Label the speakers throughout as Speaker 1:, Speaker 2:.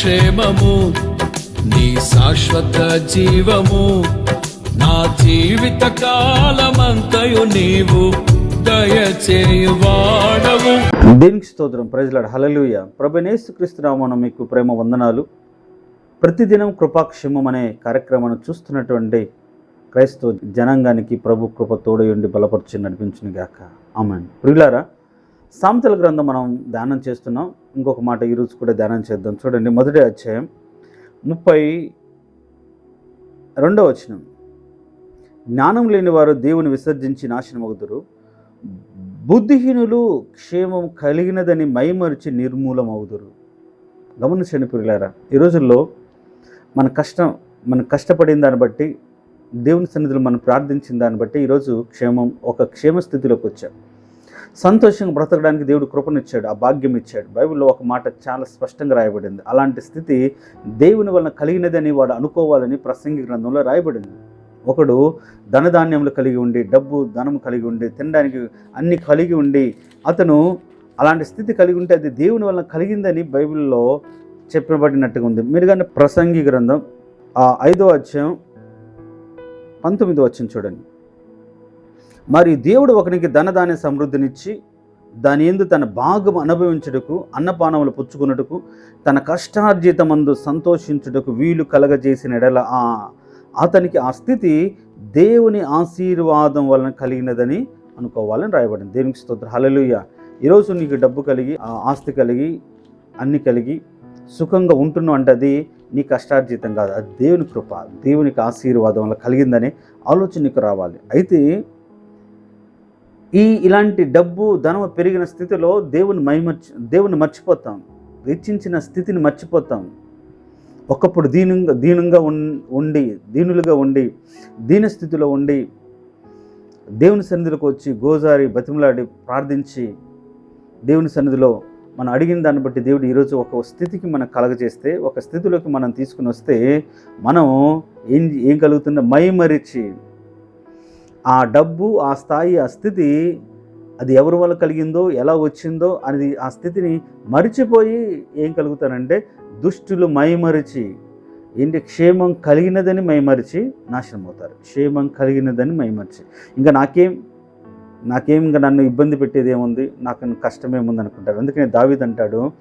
Speaker 1: క్షేమము నీ శాశ్వత జీవము నా జీవిత కాలమంతయు నీవు దయచేయువాడవు
Speaker 2: దీనికి స్తోత్రం ప్రజలాడు హలలుయ ప్రభనేసు క్రీస్తునామను మీకు ప్రేమ వందనాలు. ప్రతిదినం కృపాక్షేమం అనే కార్యక్రమాన్ని చూస్తున్నటువంటి క్రైస్తవ జనాంగానికి ప్రభు కృప తోడయుండి బలపరిచి నడిపించిన గాక ఆమె ప్రియులారా సామెతల గ్రంథం మనం ధ్యానం చేస్తున్నాం. ఇంకొక మాట ఈరోజు కూడా ధ్యానం చేద్దాం. చూడండి మొదటి అధ్యాయం ముప్పై రెండవ వచనం. జ్ఞానం లేని వారు దేవుని విసర్జించి నాశనమగుదురు. బుద్ధిహీనులు క్షేమం కలిగినదని మైమరిచి నిర్మూలమవుదురు గమనించండి పిల్లారా ఈ రోజుల్లో మన కష్టం మనం కష్టపడిన దాన్ని బట్టి దేవుని సన్నిధిలో మనం ప్రార్థించిన దాన్ని బట్టి ఈరోజు క్షేమం ఒక క్షేమ స్థితిలోకి వచ్చాం. సంతోషంగా బ్రతకడానికి దేవుడు కృపనిచ్చాడు ఆ భాగ్యం ఇచ్చాడు బైబిల్లో ఒక మాట చాలా స్పష్టంగా రాయబడింది. అలాంటి స్థితి దేవుని వలన కలిగినదని వాడు అనుకోవాలని ప్రసంగి గ్రంథంలో రాయబడింది. ఒకడు ధనధాన్యములు కలిగి ఉండి డబ్బు ధనం కలిగి ఉండి తినడానికి అన్ని కలిగి ఉండి అతను అలాంటి స్థితి కలిగి ఉంటే అది దేవుని వలన కలిగిందని బైబిల్లో చెప్పబడినట్టుగా ఉంది. మీరు కానీ ప్రసంగి గ్రంథం ఆ ఐదో అధ్యాయం పంతొమ్మిదో వచ్చిన చూడండి. మరి దేవుడు ఒకనికి ధనధాన్య సమృద్ధినిచ్చి దాని ఎందు తన భాగం అనుభవించుటకు అన్నపానములు పుచ్చుకున్నటకు తన కష్టార్జితమందు సంతోషించుటకు వీలు కలగజేసిన ఎడల ఆ అతనికి ఆ స్థితి దేవుని ఆశీర్వాదం వలన కలిగినదని అనుకోవాలని రాయబడింది. దేవునికి స్తోత్ర. హలలుయ ఈరోజు నీకు డబ్బు కలిగి ఆ ఆస్తి కలిగి అన్ని కలిగి సుఖంగా ఉంటున్నావు అంటే అది నీ కష్టార్జితం కాదు. అది దేవుని కృప. దేవునికి ఆశీర్వాదం వల్ల కలిగిందనే ఆలోచన నీకు రావాలి. అయితే ఈ ఇలాంటి డబ్బు ధనం పెరిగిన స్థితిలో దేవుని మైమర్చి దేవుని మర్చిపోతాం. వెచ్చించిన స్థితిని మర్చిపోతాం. ఒకప్పుడు దీనంగా దీనంగా ఉన్- ఉండి దీనులుగా ఉండి దీన స్థితిలో ఉండి దేవుని సన్నిధిలోకి వచ్చి గోజారి బతిమలాడి ప్రార్థించి దేవుని సన్నిధిలో మనం అడిగిన దాన్ని బట్టి దేవుడు ఈరోజు ఒక స్థితికి మనం కలగజేస్తే ఒక స్థితిలోకి మనం తీసుకుని వస్తే మనం ఏం ఏం కలుగుతుందో మైమరిచి ఆ డబ్బు ఆ స్థాయి ఆ స్థితి అది ఎవరి వల్ల కలిగిందో ఎలా వచ్చిందో అనేది ఆ స్థితిని మరిచిపోయి ఏం కలుగుతానంటే దుష్టులు మైమరిచి ఏంటి క్షేమం కలిగినదని మైమరిచి నాశనం అవుతారు క్షేమం కలిగినదని మైమరిచి. ఇంకా నాకేం నాకేం ఇంకా నన్ను ఇబ్బంది పెట్టేది ఏముంది? నాకు కష్టమేముంది అనుకుంటారు. అందుకని దావిద్ అంటాడు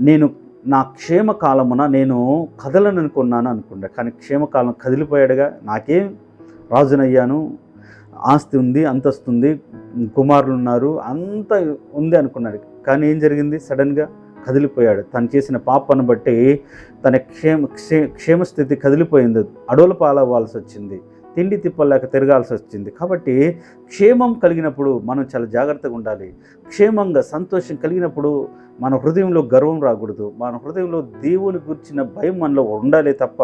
Speaker 2: నేను నా క్షేమ కాలమున నేను కదలను అనుకున్నాను అనుకుంటా. కానీ క్షేమకాలం కదిలిపోయాడుగా. నాకేం రాజునయ్యాను ఆస్తి ఉంది అంతస్తు ఉంది కుమారులు ఉన్నారు అంత ఉంది అనుకున్నాడు. కానీ ఏం జరిగింది? సడన్గా కదిలిపోయాడు. తను చేసిన పాపను బట్టి తన క్షేమ క్షే క్షేమస్థితి కదిలిపోయింది. అడవుల పాలవ్వాల్సి వచ్చింది. తిండి తిప్పలేక తిరగాల్సి వచ్చింది. కాబట్టి క్షేమం కలిగినప్పుడు మనం చాలా జాగ్రత్తగా ఉండాలి. క్షేమంగా సంతోషం కలిగినప్పుడు మన హృదయంలో గర్వం రాకూడదు. మన హృదయంలో దేవుని గురించిన భయం మనలో ఉండాలి తప్ప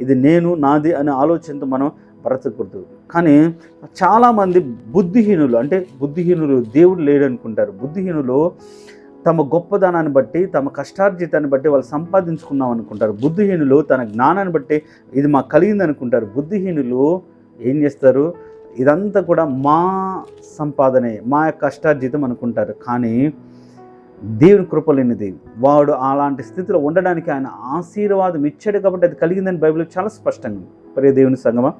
Speaker 2: ఇది నేను నాది అనే ఆలోచనతో మనం బ్రతకూడదు కానీ చాలామంది బుద్ధిహీనులు అంటే బుద్ధిహీనులు దేవుడు లేడనుకుంటారు. బుద్ధిహీనులు తమ గొప్పదనాన్ని బట్టి తమ కష్టార్జితాన్ని బట్టి వాళ్ళు సంపాదించుకున్నాం అనుకుంటారు. బుద్ధిహీనులు తన జ్ఞానాన్ని బట్టి ఇది మాకు కలిగింది అనుకుంటారు బుద్ధిహీనులు ఏం చేస్తారు? ఇదంతా కూడా మా సంపాదనే మా యొక్క కష్టార్జితం అనుకుంటారు. కానీ దేవుని కృపలేనిది వాడు అలాంటి స్థితిలో ఉండడానికి ఆయన ఆశీర్వాదం ఇచ్చాడు కాబట్టి అది కలిగిందని బైబిల్ చాలా స్పష్టంగా ప్రే దేవుని సంగమా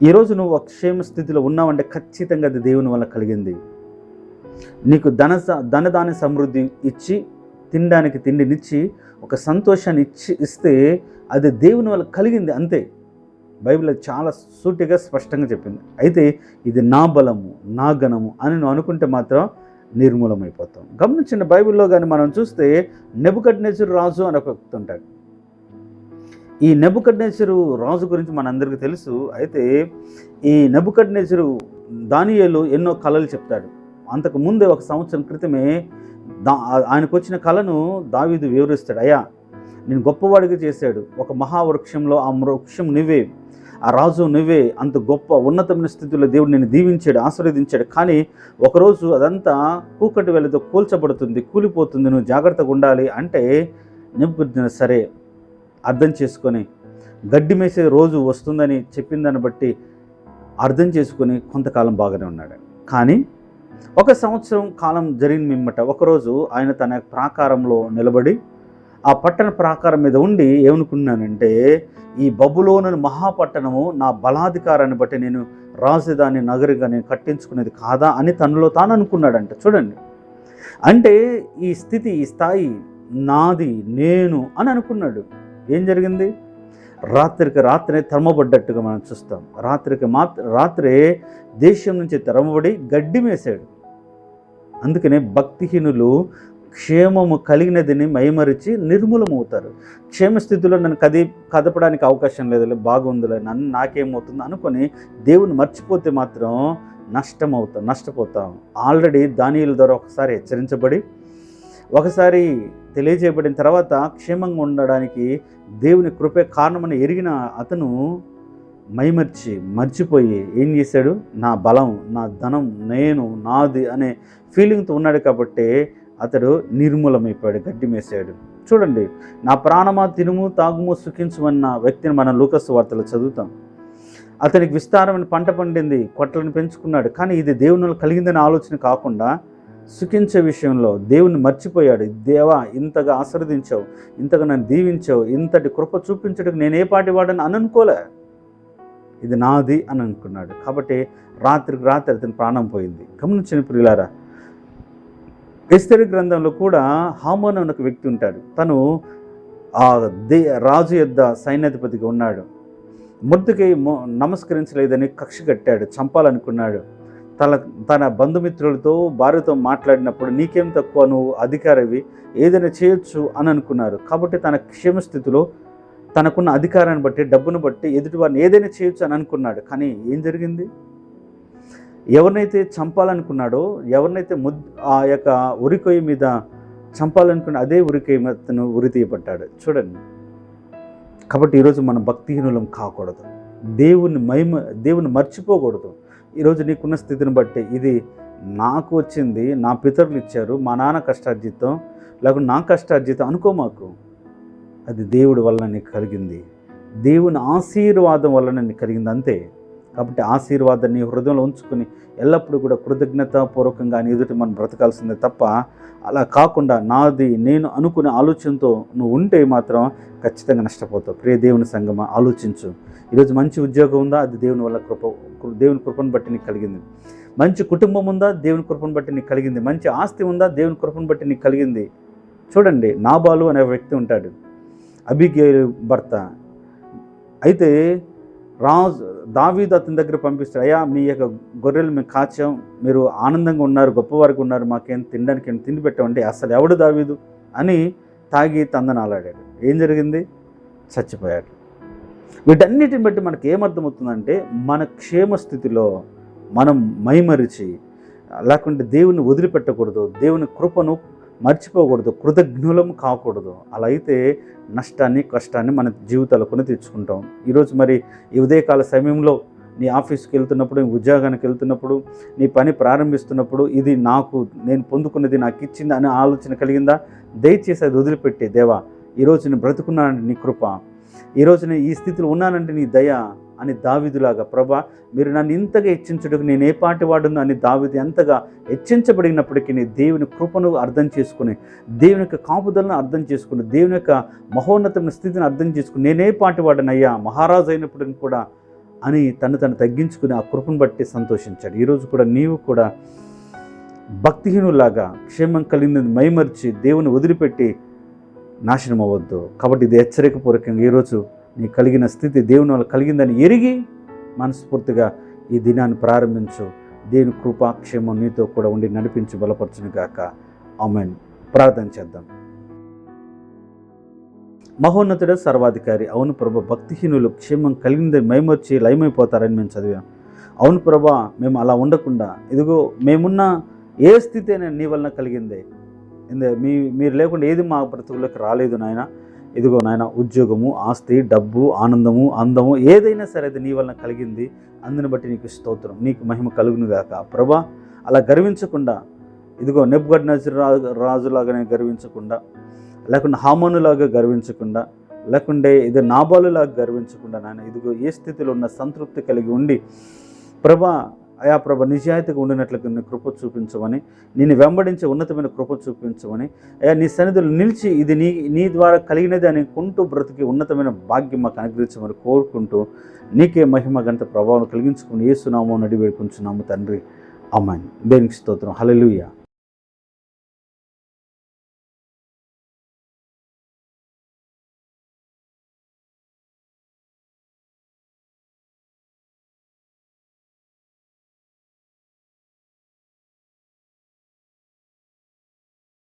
Speaker 2: ఈరోజు నువ్వు క్షేమ స్థితిలో ఉన్నావంటే ఖచ్చితంగా అది దేవుని వల్ల కలిగింది. నీకు ధన ధనదాన సమృద్ధి ఇచ్చి తినడానికి తిండినిచ్చి ఒక సంతోషాన్ని ఇచ్చి ఇస్తే అది దేవుని వల్ల కలిగింది అంతే. బైబిల్ అది చాలా సూటిగా స్పష్టంగా చెప్పింది. అయితే ఇది నా బలము నా గణము అని నువ్వు అనుకుంటే మాత్రం నిర్మూలమైపోతాం గమనించిన బైబిల్లో కానీ మనం చూస్తే నెబుకడ్నేశ్వరు రాజు అని ఒక వ్యక్తి ఉంటాడు. ఈ నెబుకడ్నేశ్వరు రాజు గురించి మనందరికీ తెలుసు. అయితే ఈ నెబుకడ్నేశ్వరు దానియేలు ఎన్నో కళలు చెప్తాడు. అంతకు ముందే ఒక సంవత్సరం క్రితమే దా ఆయనకు వచ్చిన కళను దావీదు వివరిస్తాడు. అయ్యా నేను గొప్పవాడిగా చేశాడు. ఒక మహావృక్షంలో ఆ వృక్షం నువ్వే ఆ రాజు నువ్వే అంత గొప్ప ఉన్నతమైన స్థితిలో దేవుడు నేను దీవించాడు ఆశీర్వదించాడు. కానీ ఒకరోజు అదంతా కూకటి వేలతో కూల్చబడుతుంది కూలిపోతుంది. నువ్వు జాగ్రత్తగా ఉండాలి అంటే నింపు సరే అర్థం చేసుకొని గడ్డి మేసే రోజు వస్తుందని చెప్పిన దాన్ని బట్టి అర్థం చేసుకొని కొంతకాలం బాగానే ఉన్నాడు. కానీ ఒక సంవత్సరం కాలం జరిగిన మిమ్మట ఒకరోజు ఆయన తన ప్రాకారంలో నిలబడి ఆ పట్టణ ప్రాకారం మీద ఉండి ఏమనుకున్నానంటే ఈ బబులోను మహాపట్టణము నా బలాధికారాన్ని బట్టి నేను రాజధాని నగరిగా నేను కట్టించుకునేది కాదా అని తనలో తాను అనుకున్నాడంట. చూడండి. అంటే ఈ స్థితి ఈ స్థాయి నాది నేను అని అనుకున్నాడు. ఏం జరిగింది? రాత్రికి రాత్రి తరమబడ్డట్టుగా మనం చూస్తాం. రాత్రికి మాత్ర రాత్రే దేశం నుంచి తరమబడి గడ్డి మేసాడు అందుకనే భక్తిహీనులు క్షేమము కలిగినదిని మైమరిచి నిర్మూలమవుతారు. క్షేమ స్థితిలో నన్ను కది కదపడానికి అవకాశం లేదులే బాగుందిలే నన్ను నాకేమవుతుంది అనుకొని దేవుని మర్చిపోతే మాత్రం నష్టం అవుతాం నష్టపోతాం. ఆల్రెడీ దానియుల ద్వారా ఒకసారి హెచ్చరించబడి ఒకసారి తెలియజేయబడిన తర్వాత క్షేమంగా ఉండడానికి దేవుని కృపే కారణమని ఎరిగిన అతను మైమర్చి మర్చిపోయి ఏం చేశాడు? నా బలం నా ధనం నేను నాది అనే ఫీలింగ్తో ఉన్నాడు కాబట్టి అతడు నిర్మూలమైపోయాడు గడ్డి మేసాడు. చూడండి నా ప్రాణమా తినుము తాగుము సుఖించమన్న వ్యక్తిని మనం లూకస్ వార్తలు చదువుతాం. అతనికి విస్తారమైన పంట పండింది కొట్లను పెంచుకున్నాడు. కానీ ఇది దేవుని కలిగిందనే ఆలోచన కాకుండా సుఖించే విషయంలో దేవుని మర్చిపోయాడు. దేవా ఇంతగా ఆశీర్వదించావు ఇంతగా నన్ను దీవించావు ఇంతటి కృప చూపించడానికి నేను ఏ పాటి వాడని అని అనుకోలే ఇది నాది అని అనుకున్నాడు. కాబట్టి రాత్రికి రాత్రి అతని ప్రాణం పోయింది. గమనించిన ప్రియులారా ఎస్తరి గ్రంథంలో కూడా హామోన్ అనే ఒక వ్యక్తి ఉంటాడు. తను ఆ దే రాజు యొద్ద సైన్యాధిపతిగా ఉన్నాడు. ముద్దుకి నమస్కరించలేదని కక్ష కట్టాడు చంపాలనుకున్నాడు. తన తన బంధుమిత్రులతో భార్యతో మాట్లాడినప్పుడు నీకేం తక్కువ? నువ్వు అధికారివి ఏదైనా చేయొచ్చు అని అనుకున్నారు. కాబట్టి తన క్షేమస్థితిలో తనకున్న అధికారాన్ని బట్టి డబ్బును బట్టి ఎదుటివారిని ఏదైనా చేయొచ్చు అని అనుకున్నాడు. కానీ ఏం జరిగింది? ఎవరినైతే చంపాలనుకున్నాడో ఎవరినైతే ముద్ ఆ యొక్క ఉరికొయ్య మీద చంపాలనుకున్న అదే ఉరికొయ్య మీద తను ఉరి తీయబడ్డాడు. చూడండి. కాబట్టి ఈరోజు మనం భక్తిహీనులం కాకూడదు. దేవుని మహిమ దేవుని మర్చిపోకూడదు. ఈరోజు నీకున్న స్థితిని బట్టి ఇది నాకు వచ్చింది నా పితరులు ఇచ్చారు మా నాన్న కష్టార్జితం లేకుంటే నా కష్టార్జితం అనుకో మాకు. అది దేవుడి వల్ల నీకు కలిగింది. దేవుని ఆశీర్వాదం వల్ల నీకు కలిగింది అంతే. కాబట్టి ఆశీర్వాదాన్ని హృదయంలో ఉంచుకుని ఎల్లప్పుడూ కూడా కృతజ్ఞతాపూర్వకంగా ఎదుటి మనం బ్రతకాల్సిందే తప్ప అలా కాకుండా నాది నేను అనుకునే ఆలోచనతో నువ్వు ఉంటే మాత్రం ఖచ్చితంగా నష్టపోతావు. ప్రియ దేవుని సంగమ ఆలోచించు. ఈరోజు మంచి ఉద్యోగం ఉందా? అది దేవుని వల్ల కృప దేవుని కృపను బట్టి నీకు కలిగింది. మంచి కుటుంబం ఉందా? దేవుని కృపను బట్టి నీకు కలిగింది. మంచి ఆస్తి ఉందా? దేవుని కృపను బట్టి నీకు కలిగింది. చూడండి నాబాలు అనే వ్యక్తి ఉంటాడు. అభిగేలు భర్త. అయితే రాజు దావీదు అతని దగ్గర పంపిస్తాడు అయ్యా మీ యొక్క గొర్రెలు మేము కాచాం మీరు ఆనందంగా ఉన్నారు గొప్పవారికి ఉన్నారు మాకేం తినడానికి ఏం తిండి పెట్టమంటే అసలు ఎవడు దావీదు? అని తాగి తందనాలాడాడు. ఏం జరిగింది? చచ్చిపోయాడు. వీటన్నిటిని బట్టి మనకి ఏమర్థమవుతుందంటే మన క్షేమ స్థితిలో మనం మైమరిచి లేకుంటే దేవుని వదిలిపెట్టకూడదు దేవుని కృపను మర్చిపోకూడదు కృతజ్ఞులం కాకూడదు. అలా అయితే నష్టాన్ని కష్టాన్ని మన జీవితాలు కొని తెచ్చుకుంటాం. ఈరోజు మరి ఈ ఉదయకాల సమయంలో నీ ఆఫీస్కి వెళ్తున్నప్పుడు నీ ఉద్యోగానికి వెళ్తున్నప్పుడు నీ పని ప్రారంభిస్తున్నప్పుడు ఇది నాకు నేను పొందుకున్నది నాకు ఇచ్చింది అనే ఆలోచన కలిగిందా? దయచేసి అది వదిలిపెట్టే దేవా. ఈరోజు నేను బ్రతుకున్నానంటే నీ కృప. ఈరోజు నేను ఈ స్థితిలో ఉన్నానంటే నీ దయ. అని దావిదులాగా ప్రభా మీరు నన్ను ఇంతగా హెచ్చించుటకు నేను ఏ పాటి వాడును? అని దావిది ఎంతగా హెచ్చించబడినప్పటికీ దేవుని కృపను అర్థం చేసుకుని దేవుని యొక్క కాపుదలను అర్థం చేసుకుని దేవుని యొక్క మహోన్నతమైన స్థితిని అర్థం చేసుకుని నేనే పాటి వాడనయ్యా? మహారాజు అయినప్పటికీ కూడా అని తను తను తగ్గించుకుని ఆ కృపను బట్టి సంతోషించాడు. ఈరోజు కూడా నీవు కూడా భక్తిహీనులాగా క్షేమం కలిగినది మైమర్చి దేవుని వదిలిపెట్టి నాశనం అవ్వద్దు కాబట్టి ఇది హెచ్చరికపూర్వకంగా ఈరోజు నీ కలిగిన స్థితి దేవుని వల్ల కలిగిందని ఎరిగి మనస్ఫూర్తిగా ఈ దినాన్ని ప్రారంభించు. దేవుని కృపాక్షేమం నీతో కూడా ఉండి నడిపించి బలపరచును గాక. ఆమెన్. ప్రార్థన చేద్దాం. మహోన్నతుడ సర్వాధికారి అవును ప్రభ భక్తిహీనులు క్షేమం కలిగిందని మైమర్చి లయమైపోతారని మేము చదివాం. అవును ప్రభా మేము అలా ఉండకుండా ఇదిగో మేమున్న ఏ స్థితి అయినా నీ వలన కలిగిందే. మీ మీరు లేకుండా ఏది మా బ్రతుకులకు రాలేదు నాయన. ఇదిగో నాయన ఉద్యోగము ఆస్తి డబ్బు ఆనందము అందము ఏదైనా సరే అది నీ వలన కలిగింది. అందుని బట్టి నీకు స్తోత్రం. నీకు మహిమ కలుగును గాక. ప్రభా అలా గర్వించకుండా ఇదిగో నెబ్గడ్ నజర్ రాజులాగానే గర్వించకుండా లేకుండా హామానులాగా గర్వించకుండా లేకుంటే ఇది నాబాలులాగా గర్వించకుండా నాయన ఇదిగో ఏ స్థితిలో ఉన్న సంతృప్తి కలిగి ఉండి ప్రభా అయా ప్రభ నిజాయితీగా ఉండినట్లుగా నీ కృప చూపించమని నిన్ను వెంబడించే ఉన్నతమైన కృప చూపించమని అయా నీ సన్నిధులు నిలిచి ఇది నీ నీ ద్వారా కలిగినది అని కుంటూ బ్రతికి ఉన్నతమైన భాగ్యం మాకు అనుగ్రహించమని కోరుకుంటూ నీకే మహిమ గంట ప్రభావం కలిగించుకుని ఏసునామో నడి వేడుకుంటున్నాము తండ్రి. అమ్మాయి దేనికి స్తోత్రం. హలలుయా